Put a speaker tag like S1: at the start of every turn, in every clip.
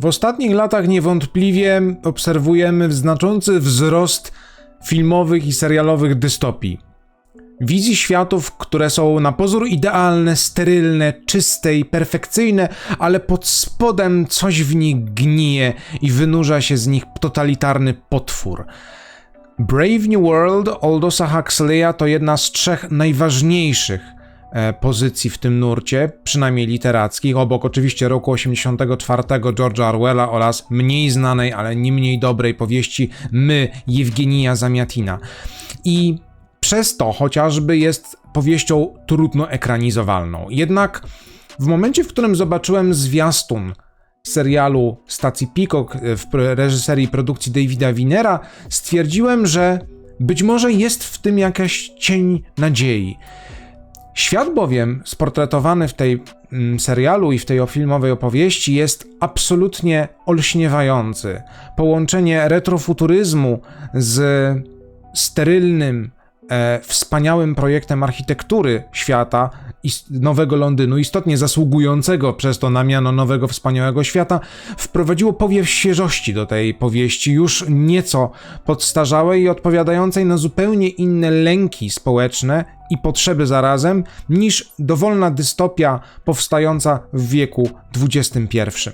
S1: W ostatnich latach niewątpliwie obserwujemy znaczący wzrost filmowych i serialowych dystopii. Wizji światów, które są na pozór idealne, sterylne, czyste i perfekcyjne, ale pod spodem coś w nich gnije i wynurza się z nich totalitarny potwór. Brave New World Aldosa Huxleya to jedna z trzech najważniejszych pozycji w tym nurcie, przynajmniej literackich, obok oczywiście roku 84 George'a Orwella oraz mniej znanej, ale nie mniej dobrej powieści My, Jewgenija Zamiatina. I przez to chociażby jest powieścią trudno ekranizowalną. Jednak w momencie, w którym zobaczyłem zwiastun serialu stacji Peacock w reżyserii produkcji Davida Winera, stwierdziłem, że być może jest w tym jakaś cień nadziei. Świat bowiem sportretowany w tej mm, serialu i w tej filmowej opowieści jest absolutnie olśniewający. Połączenie retrofuturyzmu z sterylnym, e, wspaniałym projektem architektury świata Nowego Londynu, istotnie zasługującego przez to na miano nowego wspaniałego świata, wprowadziło powiew świeżości do tej powieści, już nieco podstarzałej i odpowiadającej na zupełnie inne lęki społeczne i potrzeby zarazem, niż dowolna dystopia powstająca w wieku XXI.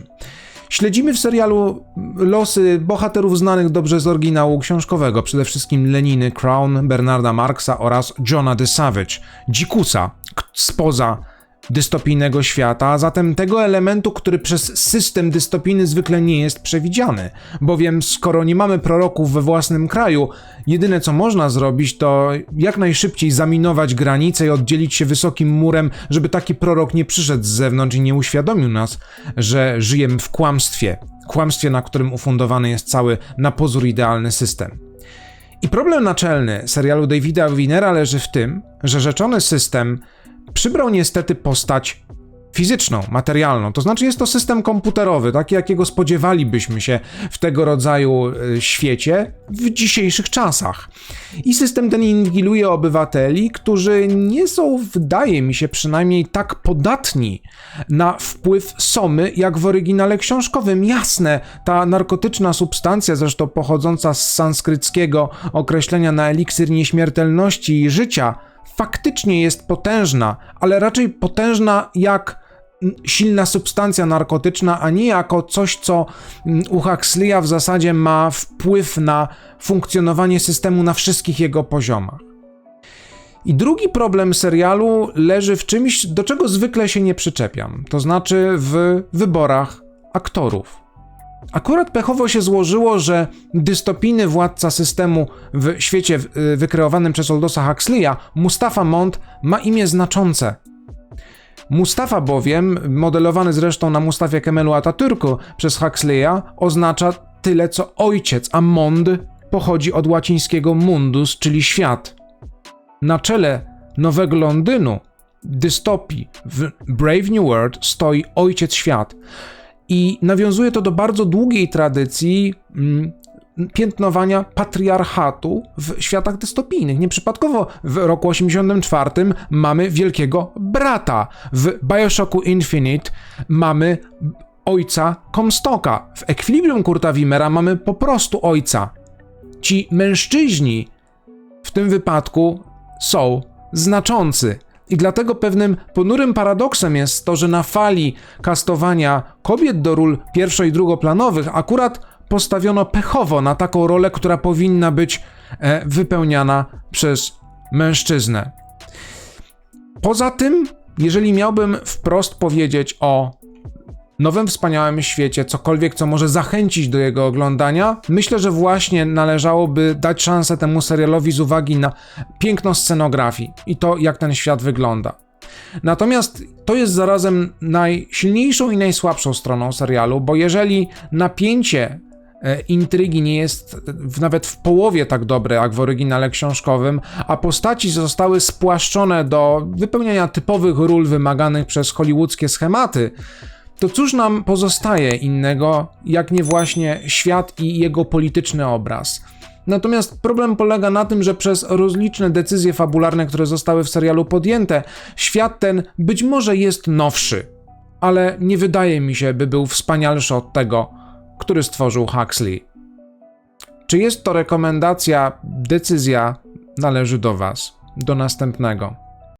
S1: Śledzimy w serialu losy bohaterów znanych dobrze z oryginału książkowego, przede wszystkim Leniny Crown, Bernarda Marksa oraz Johna the Savage, dzikusa spoza dystopijnego świata, a zatem tego elementu, który przez system dystopijny zwykle nie jest przewidziany. Bowiem skoro nie mamy proroków we własnym kraju, jedyne co można zrobić to jak najszybciej zaminować granice i oddzielić się wysokim murem, żeby taki prorok nie przyszedł z zewnątrz i nie uświadomił nas, że żyjemy w kłamstwie. Kłamstwie, na którym ufundowany jest cały na pozór idealny system. I problem naczelny serialu Davida Winera leży w tym, że rzeczony system przybrał niestety postać fizyczną, materialną. To znaczy jest to system komputerowy, taki jakiego spodziewalibyśmy się w tego rodzaju e, świecie w dzisiejszych czasach. I system ten inwigiluje obywateli, którzy nie są, wydaje mi się przynajmniej, tak podatni na wpływ somy, jak w oryginale książkowym. Jasne, ta narkotyczna substancja, zresztą pochodząca z sanskryckiego określenia na eliksir nieśmiertelności i życia, faktycznie jest potężna, ale raczej potężna jak silna substancja narkotyczna, a nie jako coś, co u Huxleya w zasadzie ma wpływ na funkcjonowanie systemu na wszystkich jego poziomach. I drugi problem serialu leży w czymś, do czego zwykle się nie przyczepiam, to znaczy w wyborach aktorów. Akurat pechowo się złożyło, że dystopijny władca systemu w świecie y, wykreowanym przez Oldosa Huxleya, Mustafa Mont, ma imię znaczące. Mustafa bowiem, modelowany zresztą na Mustafie Kemelu Atatürku przez Huxleya, oznacza tyle co ojciec, a Mond pochodzi od łacińskiego mundus, czyli świat. Na czele Nowego Londynu, dystopii w Brave New World stoi ojciec świat. I nawiązuje to do bardzo długiej tradycji mm, piętnowania patriarchatu w światach dystopijnych. Nieprzypadkowo w roku 84 mamy wielkiego brata. W Bioshocku Infinite mamy ojca Comstocka. W Equilibrium Kurta Wimera mamy po prostu ojca. Ci mężczyźni w tym wypadku są znaczący. I dlatego pewnym ponurym paradoksem jest to, że na fali kastowania kobiet do ról pierwszo- i drugoplanowych akurat postawiono pechowo na taką rolę, która powinna być e, wypełniana przez mężczyznę. Poza tym, jeżeli miałbym wprost powiedzieć o nowym wspaniałym świecie, cokolwiek, co może zachęcić do jego oglądania, myślę, że właśnie należałoby dać szansę temu serialowi z uwagi na piękno scenografii i to, jak ten świat wygląda. Natomiast to jest zarazem najsilniejszą i najsłabszą stroną serialu, bo jeżeli napięcie e, intrygi nie jest nawet w połowie tak dobre jak w oryginale książkowym, a postaci zostały spłaszczone do wypełniania typowych ról wymaganych przez hollywoodzkie schematy, to cóż nam pozostaje innego, jak nie właśnie świat i jego polityczny obraz? Natomiast problem polega na tym, że przez rozliczne decyzje fabularne, które zostały w serialu podjęte, świat ten być może jest nowszy. ale nie wydaje mi się, by był wspanialszy od tego, który stworzył Huxley. Czy jest to rekomendacja, decyzja należy do Was. Do następnego.